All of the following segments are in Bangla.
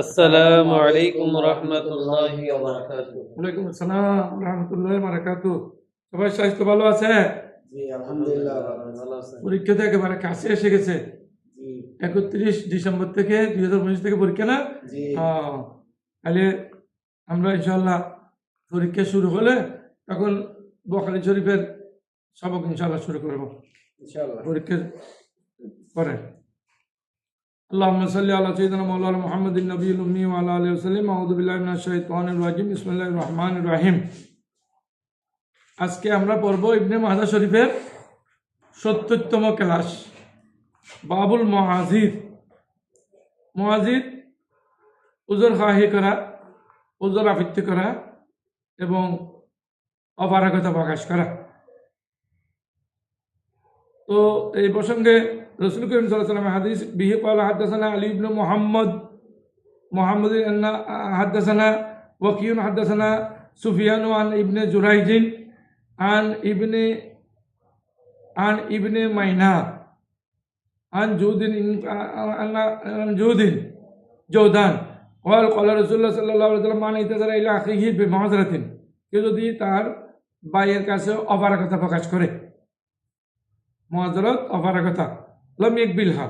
আসসালামু আলাইকুম রাহমাতুল্লাহি ওয়া বারাকাতুহু ওয়ালাইকুম আসসালাম রাহমাতুল্লাহি ওয়া বারাকাতুহু। সবাই স্বাস্থ্য ভালো আছে? জি আলহামদুলিল্লাহ ভালো আছে। পরীক্ষা থেকে মানে কাছে এসে গেছে? জি। 31 ডিসেম্বর থেকে 2019 থেকে পরীক্ষা না? জি। হ্যাঁ তাহলে আমরা ইনশাআল্লাহ পরীক্ষা শুরু হলে তখন বখারি শরীফের সবক ইনশাআল্লাহ শুরু করব। ইনশাআল্লাহ। পরীক্ষার পরে। اللهم صل على سيدنا مولانا محمد النبي الأمي وعلى آله وسلم أعوذ بالله من الشيطان الرجيم بسم الله الرحمن الرحيم আজকে আমরা পড়ব ইবনে মাহাজা শরীফের সত্তরতম ক্লাস বাবুল মহাজিদ মহাজিদ উজর খাহি করা উজর আবৃত্তি করা এবং অপারগতা প্রকাশ করা তো এই প্রসঙ্গে রসুল করিম সাল্লাহ হাদিস, বিহি কালা হাদ্দাসানা আলী ইবনু মোহাম্মদ মোহাম্মদ হাদ্দাসানা ওয়াকিউন হাদ্দাসানা সুফিয়ান আন ইবনে জুরাইজিন, আন ইবনে আন ইবনে মাইনা আন জুদিন আন জুদিন জৌদান কল কল রসুল্লাহ সাল্লাহ সাল্লাম মান ইতাজারা ইলা আখিহি বেমহাজরাতিন, কেউ যদি তার বাইয়ের কাছে অপারগতা প্রকাশ করে, মহাজরত অপারগতা লম ইকবিল হা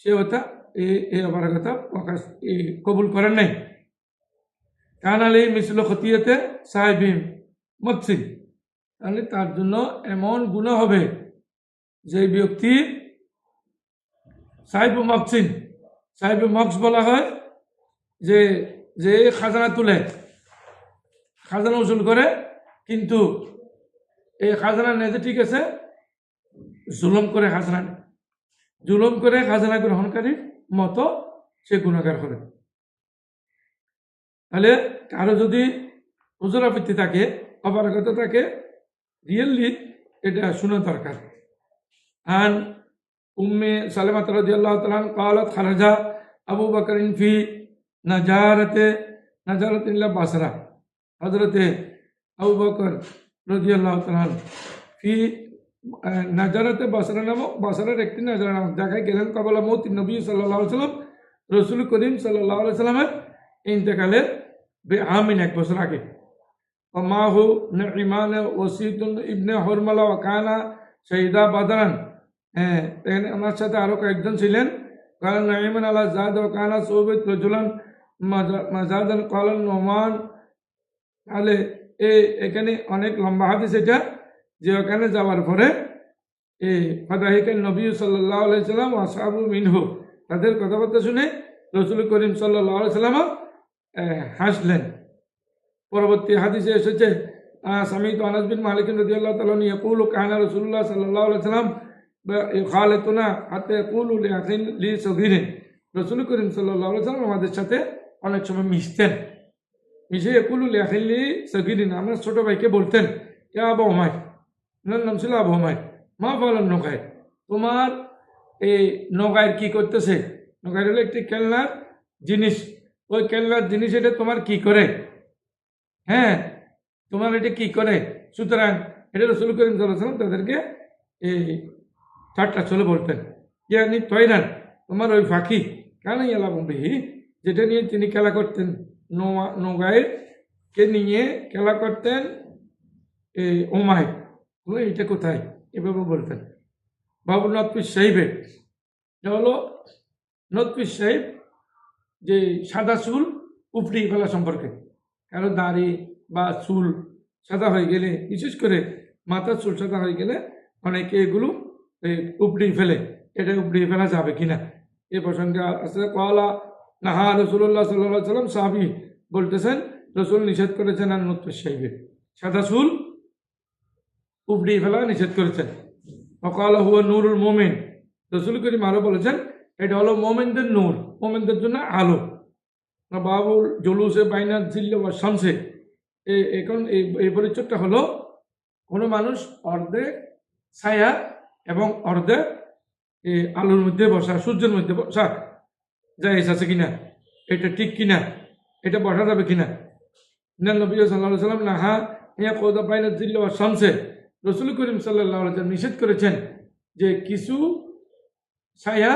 সে ওটা এই এই অপারগতা প্রকাশ কবুল করেন নাই কান আলী মিসল খতিয়াতে সাহেবিম মৎসিন তাহলে তার জন্য এমন গুণ হবে যে ব্যক্তি সাহেব মকসিন সাহেব মক্স বলা হয় যে যে খাজানা তুলে খাজানা উসুল করে কিন্তু এই খাজানা নেতে ঠিক আছে জুলম করে খাজনা। জুলুম করে খাজানা গ্রহণকারীর মতো সে গুণাগার হবে। তাহলে কারও যদি উজরাবৃত্তি থাকে, অপারগতা থাকে রিয়েললি এটা শোনা দরকার। আন উম্মে সালেমাত রাজিয়াল্লাহ তালান কালত, খারাজা আবু বকর ফি নাজারতে, নাজারত ইল্লা বাসরা। হজরতে আবু বকর রাজিয়াল্লাহ তালান ফি নাজারাতে বাসরা নামক, বাসরের একটি নাজারা নামক জায়গায় গেলেন কবলা মৌতি নবী সাল্লাহ সাল্লাম, রসুল করিম সাল্লাহ সাল্লামের ইন্তেকালের বে আমিন এক বছর আগে। মাহু ইমান ওসিদুল ইবনে হরমালা কানা শহীদা বাদান হ্যাঁ এখানে ওনার সাথে আরও কয়েকজন ছিলেন। কারণ নাইমান আল্লাহ জাদ ও কানা সৌবিদ প্রজুলন মাজাদান কলন নোমান তাহলে এ, এখানে অনেক লম্বা হাদিস এটা। যে ওখানে যাওয়ার পরে এই ফাদাহিকের নবী সাল্লাহ আলাইসাল্লাম আসাবু মিনহু তাদের কথাবার্তা শুনে রসুল করিম সাল্লাহ আলাইসাল্লাম হাসলেন। পরবর্তী হাদিসে এসেছে স্বামী তো আনাস বিন মালিক রদি আল্লাহ তালন ইয়াকুল কাহানা রসুল্লাহ সাল্লাহ সাল্লাম খালেতুনা হাতে ইয়াকুল লিয়াকিন লি সগিরিন। রসুল করিম সাল্লাহ সাল্লাম আমাদের সাথে অনেক সময় মিশতেন। মিশে ইয়াকুল লিয়াকিন লি সগিরিন, আমরা ছোট ভাইকে বলতেন হুমায় ওনার নাম ছিল আবু হুমায় মা বলেন নৌকায় তোমার এই নৌকায় কি করতেছে? নৌকায় হলো একটি খেলনার জিনিস। ওই খেলনার জিনিস এটা তোমার কি করে? হ্যাঁ তোমার এটা কি করে? সুতরাং এটা রসুল করিম সাল্লাম তাদেরকে এই ঠাট্টা চলে বলতেন। ইয়ানি তৈরান তোমার ওই ফাঁকি। কেন এলাম বিহি, যেটা নিয়ে তিনি খেলা করতেন। নৌয়া নৌগায়ে কে নিয়ে খেলা করতেন এই ওমায় বলে এটা কোথায়? এভাবে বলতেন। বাবু নতপিস সাহিবে এটা হলো নতপিস সাহেব, যে সাদা চুল উপড়ি ফেলা সম্পর্কে। কারও দাড়ি বা চুল সাদা হয়ে গেলে, বিশেষ করে মাথার চুল সাদা হয়ে গেলে অনেকে এগুলো এই উপড়িয়ে ফেলে। এটা উপড়িয়ে ফেলা যাবে কিনা? এ প্রসঙ্গে আসলে কলা নাহা রসুল্লাহ সাল্লাহ সাল্লাম সাহাবি বলতেছেন, রসুল নিষেধ করেছেন আর নতুন সাহেবের। সাদা চুল উপড়িয়ে ফেলা নিষেধ করেছেন। অকাল হুয়া নুরুল মোমেন। রসুল করিম আরও বলেছেন, এটা হলো মোমেনদের নূর, মোমেনদের জন্য আলো। না, বাবুল জলুসে বাইনার জিল্লে বা শামসে। এখন এই পরিচয়টা হলো, কোনো মানুষ অর্ধে ছায়া এবং অর্ধে আলোর মধ্যে বসা, সূর্যের মধ্যে বসা যাই আছে কিনা? এটা ঠিক কিনা? এটা বসা যাবে কিনা? নবী সাল্লাহ সাল্লাম না, হা ইয়া কৌদা বাইনার জিল্লে বা শামসে। রসুল করিম সাল্লাহ নিষেধ করেছেন যে কিছু ছায়া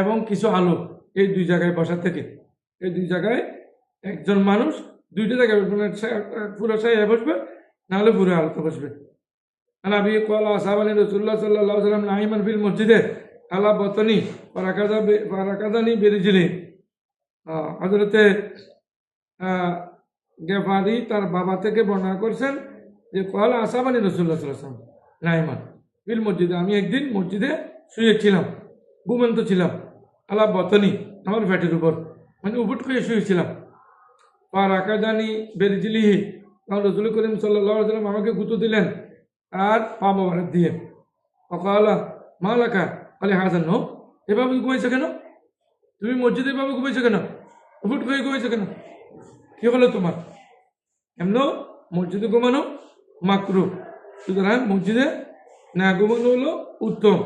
এবং কিছু আলো এই দুই জায়গায় বসা থেকে। এই দুই জায়গায় একজন মানুষ দুইটা জায়গায় মানে পুরো ছায়া বসবে, নাহলে পুরো আলোতে বসবে। আনাবি কল আসাব আলী রসুল্লাহ সাল্লাহ সাল্লাম নাহিমান ফিল মসজিদে আলা বতনি ফারাকাদা ফারাকাদানি বেরিয়েছিলি হজরতে গেফারি তার বাবা থেকে বর্ণনা করছেন যে কল আসাবানি রসুল্লাহ সাল্লাম নাইমান ফিল মসজিদে আমি একদিন মসজিদে শুয়েছিলাম, ঘুমন্ত ছিলাম আলা বতনি, আমার ফ্যাটের উপর মানে উপুট করে শুয়েছিলাম। পা রাখা জানি বেরিজিলিহি তখন রসুল করিম সাল্লাহ সাল্লাম আমাকে গুঁতো দিলেন আর পা মোবারক দিয়ে। অকালা মা লেখা আলে হাসান নো এভাবে ঘুমাইছো কেন? তুমি মসজিদে এভাবে ঘুমাইছো কেন? উপুট করে ঘুমাইছো কেন? কি হলো তোমার? এমন মসজিদে ঘুমানো? মাকরু। সুতরাং মসজিদে না ঘুমানো হলো উত্তম।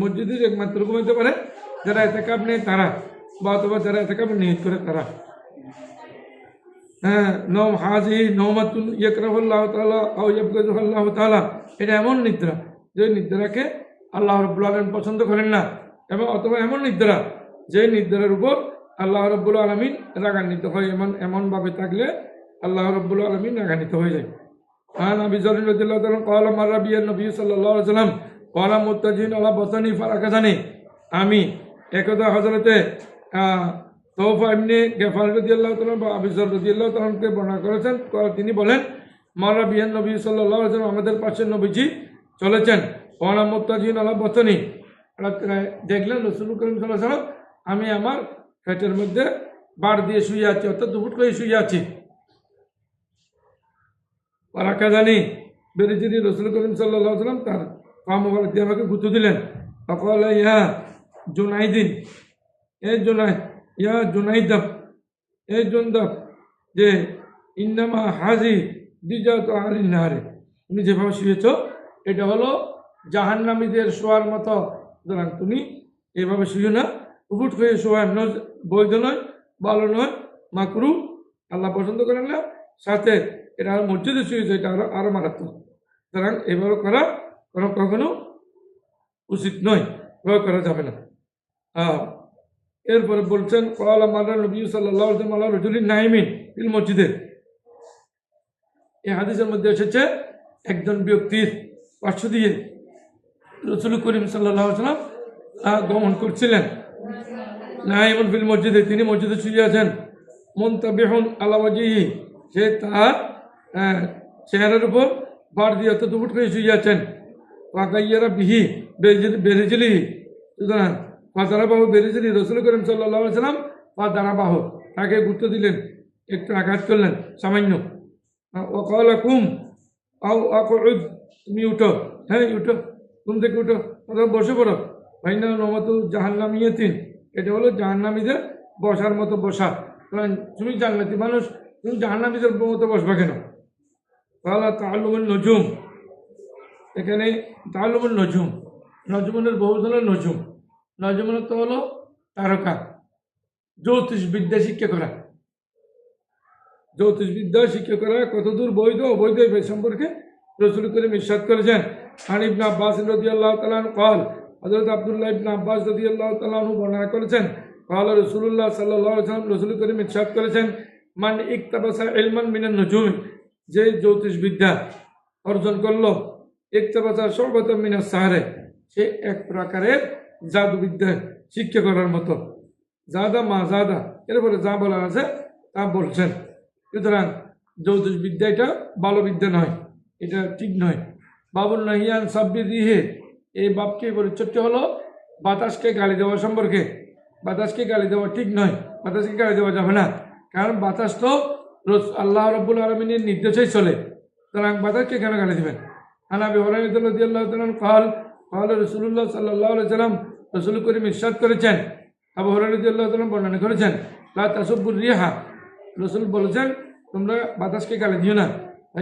মসজিদে একমাত্র ঘুমাইতে পারে, যারা এতে কাপ নেই তারা, বা অথবা যারা এতে কাপ নিহিত করে তারা। হ্যাঁ নম হাজি নৌমাতুন ইয়করাহুল্লাহ তালা আও ইয়বগাজুল্লাহ তালা এটা এমন নিদ্রা, যে নিদ্রাকে আল্লাহ রব্বুল আলম পছন্দ করেন না, এবং অথবা এমন নিদ্রা, যে নিদ্রার উপর আল্লাহ রব্বুল আলমিন রাগান্বিত হয়, এমন, এমনভাবে থাকলে আল্লাহ রব্বুল আলমিন রাগান্বিত হয়ে যায়। عن ابي ذر رضي الله تعالى عنه قال مر بي النبي صلى الله عليه وسلم قال متجين على بطني فركزني আমি একদা হজরতে তৌফা এমনি গেফার রদি আল্লাহ তালাম বা আবিজর রদি আল্লাহ তালামকে বর্ণনা করেছেন ক- তিনি বলেন মারা বিহান নবী সাল্লাহ সাল্লাম আমাদের পাশে নবীজি চলেছেন ওয়ানা মুত্তাজিন আলা বতনি হঠাৎ করে দেখলেন রসুল করিম সাল্লাহ সাল্লাম আমি আমার পেটের মধ্যে বার দিয়ে শুয়ে আছি অর্থাৎ দুপুট করে শুয়ে আছি পারাকা জানি বেরিজিরি রসুল করিম সাল্লাম তার পা দিয়ে আমাকে গুঁতো দিলেন। সকল ইয়া জোনাইদিন, এ জোনাই, ইয়া জোনাইদাব এ জোন জোনদাব যে ইন্নামা হাজি দিজা তো আলিন নাহারে তুমি যেভাবে শুয়েছ, এটা হলো জাহান্নামীদের শোয়ার মতো। সুতরাং তুমি এভাবে শুয়ে না। উপুট হয়ে শোয়া এমন বৈধ নয়, ভালো নয়, মাকরু, আল্লাহ পছন্দ করেন না। সাথে এটা আরও মসজিদে শুয়েছে এটা আরও আরও মারাত্মক। সুতরাং এভাবে করা কোনো কখনো উচিত নয়। এভাবে করা যাবে না। এরপরে বলছেন কলা নাইমিন মসজিদে। এই হাদিসের মধ্যে এসেছে, একজন ব্যক্তির পার্শ্ব দিয়ে রসুল করিম সাল্লাম গমন করছিলেন। নাইমুন ফিল মসজিদে, তিনি মসজিদে শুয়ে আছেন। মন্তাবেহন আলাওয়াজিহি সে তার আহ, চেহারার উপর বার দিয়ে দুপুট করে শুয়ে আছেন। পাকাইয়ারা বিহি বেরেজিলি সুতরাং পা দাঁড়াবাহু বেরেজিলি রসুল করিম সাল্লাহ সাল্লাম পা দাঁড়াবাহু তাকে গুরুত্ব দিলেন একটু আঘাত করলেন সামান্য। ও কুম আও আকউদ তুমি উঠো। হ্যাঁ উঠো। ঘুম থেকে উঠো। অথবা বসে পড়ো। ভাইনা নমত জাহান্নামিয়াতিন। এটা হলো জাহান্নামীদের বসার মতো বসা। কারণ তুমি জান্নাতি মানুষ তুমি জাহান্নামীদের মতো বসবা কেন? ওয়ালা তাহলুমুল নজুম এখানে তাহলুমুল নজুম নজমনের বহু হলো নজুম নজমনের তো হলো তারকা। জ্যোতিষবিদ্যা শিক্ষা করা। জ্যোতিষবিদ্যা শিক্ষা করা কতদূর বৈধ, অবৈধ এ সম্পর্কে রসুল করে ইসাদ করেছেন। আন ইবনা আব্বাস রদি আল্লাহ তালান কল হজরত আবদুল্লাহ ইবনা আব্বাস রদি আল্লাহ তালাহু বর্ণনা করেছেন কল রসুল্লাহ সাল্লাহ সাল্লাম রসুল করিম ইসাদ করেছেন, মান ইকতাবাসা ইলমান মিনান নজুম যে জ্যোতিষবিদ্যা অর্জন করল ইকতাবাসা সর্বতম মিনাস সাহারে, সে এক প্রকারের জাদুবিদ্যা শিক্ষা করার মতো। জাদা মা জাদা, এরপরে যা বলা আছে তা বলছেন। সুতরাং জ্যোতিষ বিদ্যা এটা ভালো বিদ্যা নয়, এটা ঠিক নয়। বাবুল নাহিয়ান সাব্বি দিহে এই বাপকে পরিচর্য হলো বাতাসকে গালি দেওয়া সম্পর্কে। বাতাসকে গালি দেওয়া ঠিক নয়, বাতাসকে গালি দেওয়া যাবে না। কারণ বাতাস তো আল্লাহ রব্বুল আলমিনের নির্দেশেই চলে। সুতরাং বাতাসকে কেন গালি দেবেন? আনাবি হরাইদুল্লাহ কাল কাল রসুল্লাহ সাল্লাহ সাল্লাম রসুল করিম ইরশাদ করেছেন। আবু হরাইদুল্লাহ বর্ণনা করেছেন, লা তাসব্বুর রিহা। রসুল বলেছেন, তোমরা বাতাসকে গালি দিও না।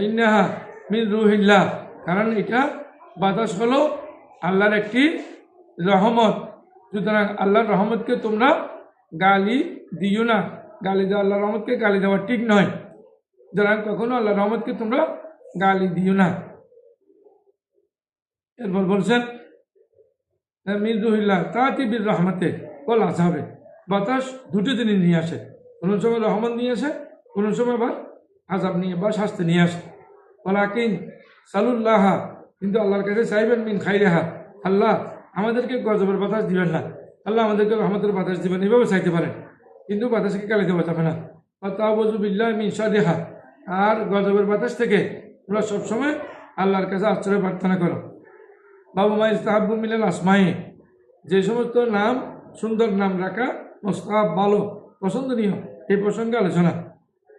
ইন্নাহা মিন রুহিল্লাহ। কারণ এটা বাতাস হলো আল্লাহর একটি রহমত। সুতরাং আল্লাহর রহমতকে তোমরা গালি দিও না। গালি দেওয়া আল্লাহ রহমতকে গালি দেওয়া ঠিক নয়। সুতরাং কখনো আল্লাহ রহমতকে তোমরা গালি দিও না। এরপর বলছেন মির রুহিল্লাহ তাঁতি বীর রহমতে বল আসাবে বাতাস দুটো দিনই নিয়ে আসে। কোনো সময় রহমান নিয়ে আসে, কোনো সময় আবার আজাব নিয়ে বা শাস্তি নিয়ে আসে। ওলাকিন সালুল্লাহা, কিন্তু আল্লাহর কাছে চাইবেন মিন খাই রেহা আল্লাহ আমাদেরকে গজবের বাতাস দিবেন না। আল্লাহ আমাদেরকে রহমতের বাতাস দিবেন। এভাবে চাইতে পারেন। কিন্তু বাতাসকে কালে দেওয়া যাবে না বিল্লাহ মিন সাদেহা আর গজবের বাতাস থেকে তোমরা সবসময় আল্লাহর কাছে আশ্রয় প্রার্থনা করো। বাবু মা ইস্তাহাবু মিলেন আসমাই। যে সমস্ত নাম, সুন্দর নাম রাখা, মোস্তাহাব ভালো, পছন্দনীয়, এই প্রসঙ্গে আলোচনা।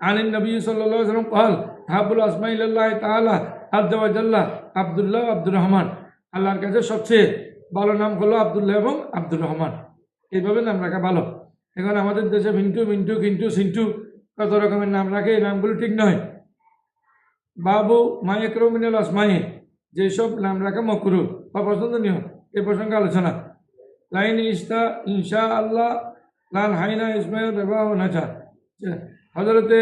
আনিন নবী সাল্লাম কহাল হাবুল আসমাইল্লাহ তাআলা আব্দাল্লাহ আবদুল্লাহ আব্দুর রহমান। আল্লাহর কাছে সবচেয়ে ভালো নাম হলো আবদুল্লাহ এবং আব্দুর রহমান। এইভাবে নাম রাখা ভালো। এখন আমাদের দেশে মিন্টু মিন্টু, কিন্টু, সিন্টু কত রকমের নাম রাখে, এই নামগুলো ঠিক নয়। বাবু মায়েকরমিনাল আসমাই যেসব নাম রাখা মকরু। বা পছন্দনীয়, এ প্রসঙ্গে আলোচনা। লাইন ইস্তা ইনশা আল্লাহ, লাল হাইনা, ইসমাইল রেবাহ নাচা হজরতে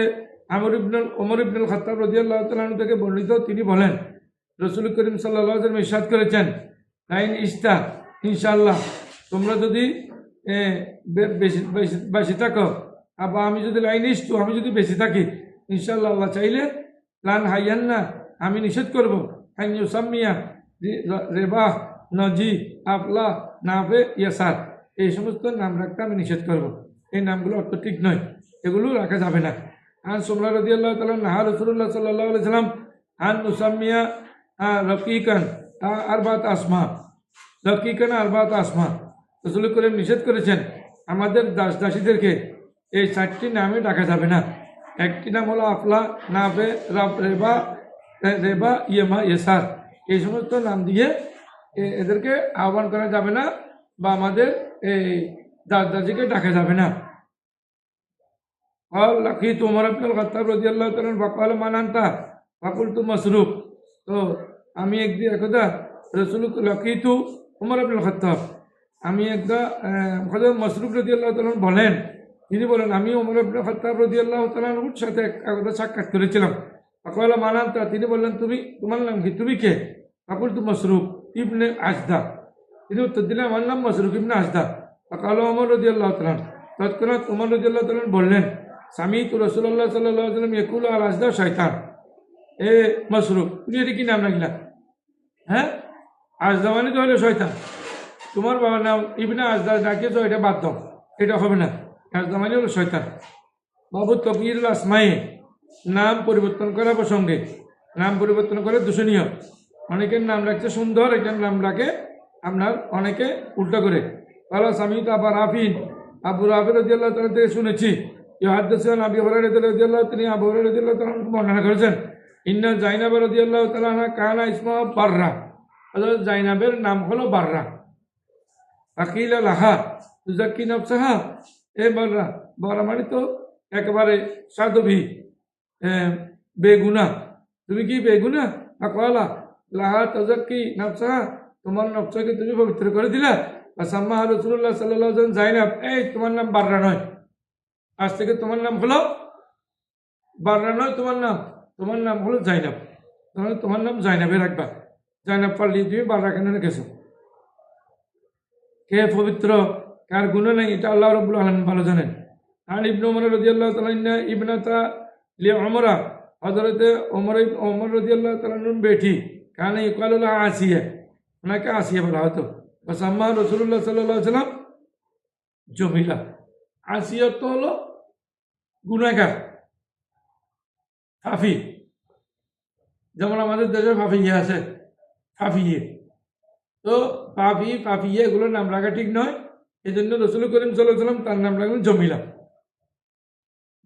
আমর ইবনুল ওমর ইবনুল খত্তাব রদিয়াল্লাহ থেকে বর্ণিত, তিনি বলেন, রসুল করিম সাল্লাহ ইরশাদ করেছেন, লাইন ইস্তা ইনশাআল্লাহ তোমরা যদি বেশি, বেশি- থাকো। বা আমি যদি লাইন ইস্টু আমি যদি বেশি থাকি, ইনশাআল্লাহ আল্লাহ চাইলে লান হাইয়ান না, আমি নিষেধ করব। হাইয়ু সাম্মিয়া, রি- র- রেবাহ, নজি, আফলা, নাফে, ইয়াসার। এই সমস্ত নাম রাখতে আমি নিষেধ করব। এই নামগুলো অর্থ ঠিক নয়। এগুলো রাখা যাবে না। আন সোমলা রদি আল্লাহ তালা নাহা রসুল্লাহ সাল্লাহ সাল্লাম, আন মুসাম্মিয়া রকিকান আরবাত আসমা। রকিকান আরবাত আসমা। রসুল করিম নিষেধ করেছেন আমাদের দাস দাসীদেরকে এই চারটি নামে ডাকা যাবে না একটি নাম হলো আফলা নাফে রাব রেবা এ- রেবা ইয়েমা ইয়েসার এই সমস্ত নাম দিয়ে এ- এদেরকে আহ্বান করা যাবে না বা আমাদের এই দাস দাসীকে ডাকা যাবে না قال لقيت عمر بن الخطاب رضي الله تعالى عنه فقال من انت فقلت مسروق তো আমি একদিন একদা রসুল লকিতু উমর আব্দুল খত্তাব আমি একটা হজরত মসরুফ রদি আল্লাহ তালন বলেন, তিনি বলেন, আমি উমর আব্দুল খত্তাব রদি আল্লাহ তালুর সাথে এক- একদা সাক্ষাৎ করেছিলাম। আকলা মানান্তা তিনি বললেন, তুমি, তোমার নাম কি? তুমি কে? আকুল তু মসরুফ ইবনে আজদা। তিনি উত্তর দিলেন, আমার নাম মসরুফ ইবনে আজদা। আকাল অমর রদি আল্লাহ তালান তৎক্ষণাৎ উমর রদি আল্লাহ তালন বললেন স্বামী তু রসুল্লাহ সাল্লাহ সাল্লাম ইয়কুল আল আজদা শয়তান এ মসরুফ তুমি এটি কি নাম রাখলা হ্যাঁ আজদা মানে তো হলো শয়তান। তোমার বাবার নাম ইবনা আজদা ডাকিয়েছ এটা বাধ্য এটা হবে না। আজদা মানে হলো শয়তান। বাবু তকির আসমাই নাম পরিবর্তন করা প্রসঙ্গে, নাম পরিবর্তন করে দূষণীয়। অনেকের নাম রাখছে সুন্দর, একজন নাম রাখে আপনার অনেকে উল্টো করে। বলো স্বামী তো আবার রাফিন, আবু রাফি রদিয়াল্লাহ তালা থেকে শুনেছি ইহাদ্দান আবি হরাই রদিয়াল্লাহ তিনি আবু হরাই রদিয়াল্লাহ তালা বর্ণনা করেছেন, ইন্না জাইনাব রদিয়াল্লাহ তালা কানা ইসমা বাররা। অর্থাৎ জাইনাবের নাম হলো বাররা। আকিল লাহা, তুজাক্কি নফসাহা। এ বাররা বাররা মানে তো একেবারে সাধবী বেগুনা তুমি কি বেগুনা আকলা লাহা, তজাক্কি নফসাহা, তোমার নফসাকে তুমি পবিত্র করে দিলা। আর সাম্মা রসুল্লাহ সাল্লাহ জাইনাব, এই তোমার নাম বাররা নয়। আজ থেকে তোমার নাম হলো বাররা নয়, তোমার নাম। তোমার নাম হলো জাইনাব। তাহলে তোমার নাম জাইনাবে রাখবা। জাইনাব পারলি তুমি বাররা কেন রেখেছো? কে পবিত্র, কার গুণ নেই, এটা আল্লাহ রবুল আলম ভালো জানেন। আর ইবনু ওমর রদি আল্লাহ তালা ইবনাতা অমরা হজরতে ওমর ওমর রদি আল্লাহ তালন বেঠি কারণ ইকালুল্লাহ আসিয়া, ওনাকে আসিয়া বলা হতো। বাস আম্মা রসুল্লাহ সাল্লাহ সাল্লাম জমিলা। আসিয়া তো হলো গুণাগার ফাফি যেমন আমাদের দেশে ফাফিয়ে আছে ফাফিয়ে তো পাপি পাপিয়ে এগুলোর নাম রাখা ঠিক নয় এই জন্য রসুল করিম সাল্লাহ সাল্লাম তার নাম রাখলেন জমিলা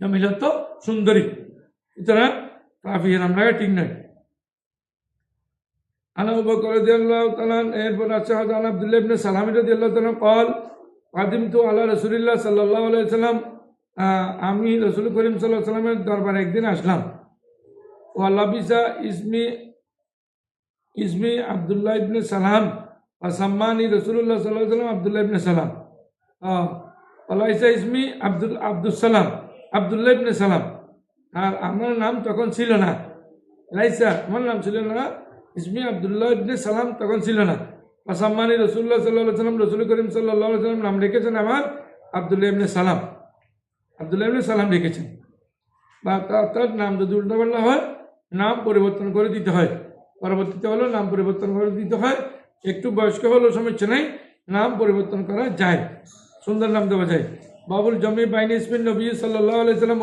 জমিলা তো সুন্দরী সুতরাং পাপিয়ে নাম রাখা ঠিক নয় আনা আবু বকর রাদিয়াল্লাহু তাআলা এরপর আছে হযরত আন আব্দুল্লাহ ইবনে সালাম রাদিয়াল্লাহু তাআলা قال قدمت على رسول الله صلى الله عليه وسلم আহ, আমি রসুল করিম সাল্লাহ সাল্লামের দরবারে একদিন আসলাম ও আল্লাবিসা ইসমি ইসমি আবদুল্লাহ ইবনে সালাম সাম্মানি রসুল্লাহ সাল্লাহ সাল্লাম আবদুল্লাহ ইবনে সালাম আল্লাহিসা ইসমি আব্দুল আব্দুল সালাম আবদুল্লাহ ইবনে সালাম আর আমার নাম তখন ছিল না। লাইসা আমার নাম ছিল না ইসমি আবদুল্লাহ ইবনে সালাম তখন ছিল না। আসাম্মানি রসুল্লাহ সাল্লাহ সাল্লাম রসুল করিম সাল্লাহ সাল্লাম নাম রেখেছেন আমার আবদুল্লাহ ইবনে সালাম আবদুল্লাহ ইবনে সালাম রেখেছেন। বা তার নাম যদি উল্টাপাল্টা হয়, নাম পরিবর্তন করে দিতে হয়। পরবর্তীতে হলো নাম পরিবর্তন করে দিতে হয়। একটু বয়স্ক হলেও সমস্যা নেই, নাম পরিবর্তন করা যায়। সুন্দর নাম দেওয়া যায়। বাবুল জমি বাইনিসমিন নবী সাল্লাহ আলাইসাল্লাম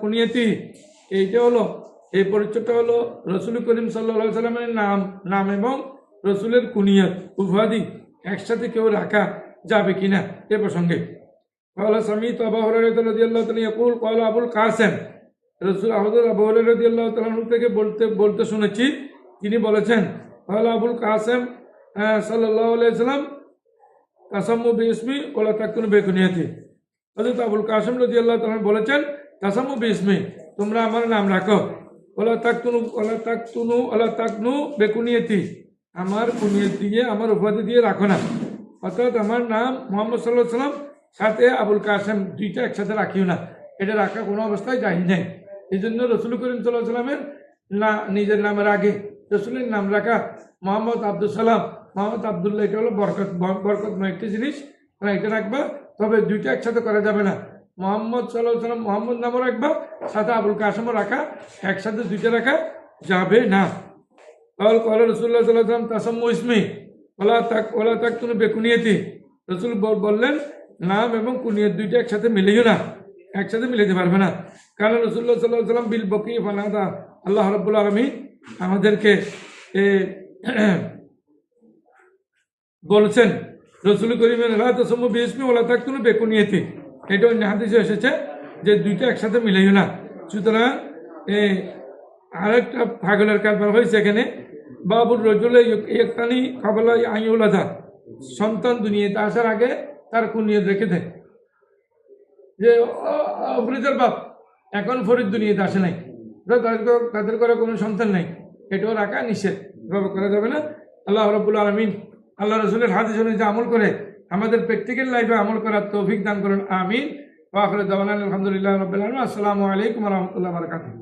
কুনিয়াতি। এইটা হলো, এই পরিচয়টা হলো রসুল করিম সাল্লাহ সাল্লামের নাম নাম এবং রসুলের কুনিয়াত উভাদি একসাথে কেউ রাখা যাবে কিনা এ প্রসঙ্গে। কলা সামিত আবাহরুল কলা আবুল কাসেম। রসুল আহমদ আবহরুল থেকে বলতে বলতে শুনেছি। তিনি বলেছেন কলা আবুল কাসেম সাল্লাল্লাহু আলাইহি সাল্লাম তাসাম্মু বিসমি ওলা তাকুনু বেকুনিয়াতি। হযরত আবুল কাসেম রাদিয়াল্লাহু তাআলা বলেছেন, তাসাম্মু বিসমি তোমরা আমার নাম রাখো। ওলা তাকতুনু ওলা তাকতুনু ওলা তাকনু বেকুনিয়াতি, আমার কুনিয়ত দিয়ে, আমার উপাধি দিয়ে রাখো না। অর্থাৎ আমার নাম মোহাম্মদ সাল্লাহ সাল্লাম সাথে আবুল কাসেম দুইটা একসাথে রাখিও না। এটা রাখা কোনো অবস্থায় জাহিজ নেই। এই জন্য রসুল করিম সাল্লাহ না, নিজের নামের আগে রসুলের নাম রাখা মোহাম্মদ আব্দুল সালাম। মোহাম্মদ আবদুল্লাহ, এটা হলো বরকত বরকতময় একটি জিনিস। তোমরা এটা রাখবা, তবে দুইটা একসাথে করা যাবে না। মোহাম্মদ সাল্লাহ সাল্লাম মোহাম্মদ নামও রাখবা, সাথে আবুল কাসমও রাখা, একসাথে দুইটা রাখা যাবে না। তাহলে কল রসুল্লাহ সাল্লাহ সাল্লাম তাসম্ম ইসমি, ওলা তাক ওলা তাক তুমি বেকুনিয়েতি। রসুল বললেন, নাম এবং কুনিয়ত দুইটা একসাথে মিলিও না, একসাথে মিলাইতে পারবে না। কারণ রসুল্লাহ সাল্লাহ সাল্লাম বিল বকি ফানাদা আল্লাহ রব্বুল আলমী আমাদেরকে বলছেন রসুল করিমের বিএসপি ওলা তুমি বেকুনিয়তি। এটা অন্য হাদিসে এসেছে যে দুইটা একসাথে মিলাইও না। সুতরাং এ, আরেকটা পাগলের কারবার হয়েছে এখানে। বাবুর রজুলে একটানি কবলা আইউলাদা সন্তান দুনিয়াতে আসার আগে তার কুনিয়ত রেখে দেয়। যে ফরিদের বাপ এখন ফরিদ দুনিয়াতে আসে নাই। তাদের তাদের করে কোনো সন্তান নাই। এটাও রাখা নিষেধ। এভাবে করা যাবে না। আল্লাহ রবুল আলমিন, আল্লাহ রসুলের হাদিস অনুযায়ী আমল করে, আমাদের প্র্যাকটিক্যাল লাইফে আমল করার তৌফিক দান করেন। আমিন। আলহামদুলিল্লাহ রবিল আসসালামু আলাইকুম রহমতুল্লাহ বারকাতুহ।